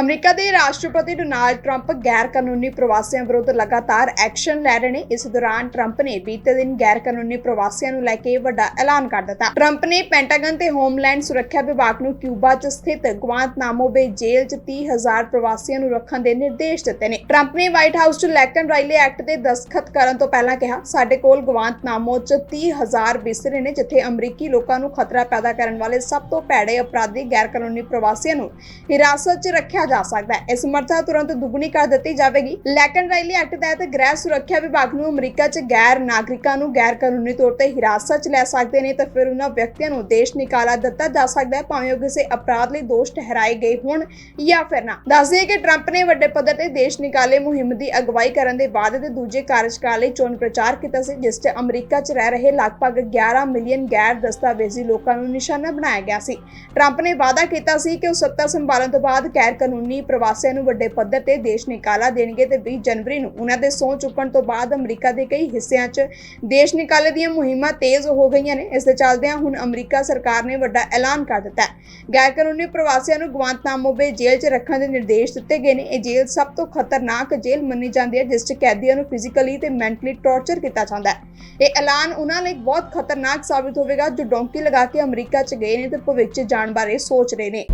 America ਦੇ ਰਾਸ਼ਟਰਪਤੀ Donald Trump ਗੈਰ ਕਾਨੂੰਨੀ ਪ੍ਰਵਾਸੀਆਂ ਵਿਰੁੱਧ ਲਗਾਤਾਰ ਐਕਸ਼ਨ ਲੈ ਰਹੇ ਨੇ। ਇਸ ਦੌਰਾਨ ਟਰੰਪ ਨੇ ਬੀਤੇ ਦਿਨ ਗੈਰ ਕਾਨੂੰਨੀ ਪ੍ਰਵਾਸੀਆਂ ਨੂੰ ਲੈ ਕੇ ਵੱਡਾ ਐਲਾਨ ਕਰ ਦਿੱਤਾ। ਟਰੰਪ ਨੇ ਪੈਂਟਾਗਨ ਤੇ ਹੋਮਲੈਂਡ ਸੁਰੱਖਿਆ ਵਿਭਾਗ ਨੂੰ ਕਿਊਬਾ 'ਚ ਸਥਿਤ ਗੁਆਂਤਨਾਮੋ ਬੇ ਜੇਲ੍ਹ 'ਚ 30000 ਪ੍ਰਵਾਸੀਆਂ ਨੂੰ ਰੱਖਣ ਦੇ ਨਿਰਦੇਸ਼ ਦਿੱਤੇ ਨੇ। ਟਰੰਪ ਨੇ ਵਾਈਟ ਹਾਊਸ 'ਚ ਲੈਕਨ ਰਾਈਲੇ ਐਕਟ ਦੇ ਦਸਖਤ ਕਰਨ ਤੋਂ ਪਹਿਲਾਂ ਕਿਹਾ, ਸਾਡੇ ਕੋਲ ਗਵਾਂਤਨਾਮੋ 'ਚ 30000 ਬਿਸਤਰੇ ਨੇ, ਜਿੱਥੇ ਅਮਰੀਕੀ ਲੋਕਾਂ ਨੂੰ ਖਤਰਾ ਪੈਦਾ ਕਰਨ ਵਾਲੇ ਸਭ ਤੋਂ ਭੈੜੇ ਅਪਰਾਧੀ ਗੈਰ ਕਾਨੂੰਨੀ ਪ੍ਰਵਾਸੀਆਂ ਨੂੰ ਹਿਰਾਸਤ 'ਚ ਰੱਖਿਆ ਜਾ ਸਕਦਾ ਹੈ। ਇਸ ਸਮਰੱਥਾ ਤੁਰੰਤ ਦੁੱਗਣੀ ਕਰ ਦਿੱਤੀ ਜਾਵੇਗੀ। ਲੈਕਨ ਰਾਈਲੀ ਐਕਟ ਤਹਿਤ ਗ੍ਰਹਿ ਸੁਰੱਖਿਆ ਵਿਭਾਗ ਨੂੰ ਅਮਰੀਕਾ 'ਚ ਗੈਰ ਨਾਗਰਿਕਾਂ ਨੂੰ ਗੈਰ ਕਾਨੂੰਨੀ ਤੌਰ ਤੇ ਹਿਰਾਸਤ 'ਚ ਲੈ ਸਕਦੇ ਨੇ ਤਾਂ ਫਿਰ ਉਹਨਾਂ ਵਿਅਕਤੀਆਂ ਨੂੰ ਦੇਸ਼ ਨਿਕਾਲਾ ਦਿੱਤਾ ਜਾ ਸਕਦਾ ਹੈ, ਭਾਵੇਂ ਉਹ ਕਿਸੇ ਅਪਰਾਧ ਲਈ ਦੋਸ਼ ਠਹਿਰਾਏ ਗਏ ਹੋਣ ਜਾਂ ਫਿਰ ਨਾ। ਦੱਸ ਕਿ ਟਰੰਪ ਨੇ ਵੱਡੇ ਪੱਧਰ ਤੇ ਦੇਸ਼ ਨਿਕਾਲੇ ਮੁਹਿੰਮ ਦੀ ਅਗਵਾਈ ਕਰਨ ਦੇ ਬਾਅਦ ਦੇ ਦੂਜੇ ਕਾਰਜਕਾਲ ਲਈ ਚੋਣ ਪ੍ਰਚਾਰ ਕੀਤਾ ਸੀ, ਜਿਸ 'ਚ ਅਮਰੀਕਾ 'ਚ ਰਹਿ ਰਹੇ ਲਗਭਗ 11 ਮਿਲੀਅਨ ਗੈਰ ਦਸਤਾਵੇਜ਼ੀ ਲੋਕਾਂ ਨੂੰ ਨਿਸ਼ਾਨਾ ਬਣਾਇਆ ਗਿਆ ਸੀ। ਟਰੰਪ ਨੇ ਵਾਅਦਾ ਕੀਤਾ ਸੀ ਕਿ ਉਹ ਸੱਤਾ ਸੰਭਾਲਣ ਤੋਂ ਬਾਅਦ ਗੈਰ ਕਾਨੂੰਨੀ ਪ੍ਰਵਾਸੀਆਂ ਨੂੰ ਵੱਡੇ ਪੱਧਰ ਤੇ ਦੇਸ਼ ਨਿਕਾਲਾ ਦੇਣਗੇ ਤੇ 20 ਜਨਵਰੀ ਨੂੰ ਉਹਨਾਂ ਦੇ ਸਹੁੰ ਚੁੱਕਣ ਤੋਂ ਬਾਅਦ ਅਮਰੀਕਾ ਦੇ ਕਈ ਹਿੱਸਿਆਂ 'ਚ ਦੇਸ਼ ਨਿਕਾਲੇ ਦੀਆਂ ਮੁਹਿੰਮਾਂ ਤੇਜ਼ ਹੋ ਗਈਆਂ ਨੇ। ਇਸ ਦੇ ਚੱਲਦਿਆਂ ਹੁਣ ਅਮਰੀਕਾ ਸਰਕਾਰ ਨੇ ਵੱਡਾ ਐਲਾਨ ਕਰ ਦਿੱਤਾ ਹੈ। ਗੈਰ ਕਾਨੂੰਨੀ ਪ੍ਰਵਾਸੀਆਂ ਨੂੰ ਗੁਆਂਤਨਾਮੋ ਬੇ ਜੇਲ੍ਹ 'ਚ ਰੱਖਣ ਦੇ ਨਿਰਦੇਸ਼ ਦਿੱਤੇ ਗਏ ਨੇ। ਇਹ ਜੇਲ੍ਹ ਸਭ ਤੋਂ ਖਤਰਨਾਕ ਜੇਲ੍ਹ ਮੰਨੀ ਜਾਂਦੀ ਹੈ, ਜਿਸ 'ਚ ਕੈਦੀਆਂ ਨੂੰ ਫਿਜ਼ੀਕਲੀ ਤੇ ਮੈਂਟਲੀ ਟੌਰਚਰ ਕੀਤਾ ਜਾਂਦਾ ਹੈ। ਇਹ ਐਲਾਨ ਉਹਨਾਂ ਲਈ ਬਹੁਤ ਖਤਰਨਾਕ ਸਾਬਿਤ ਹੋਵੇਗਾ, ਜੋ ਡੌਂਕੀ ਲਗਾ ਕੇ ਅਮਰੀਕਾ 'ਚ ਗਏ ਨੇ ਤੇ ਭਵਿੱਖ 'ਚ ਜਾਣ ਬਾਰੇ ਸੋਚ ਰਹੇ ਨੇ।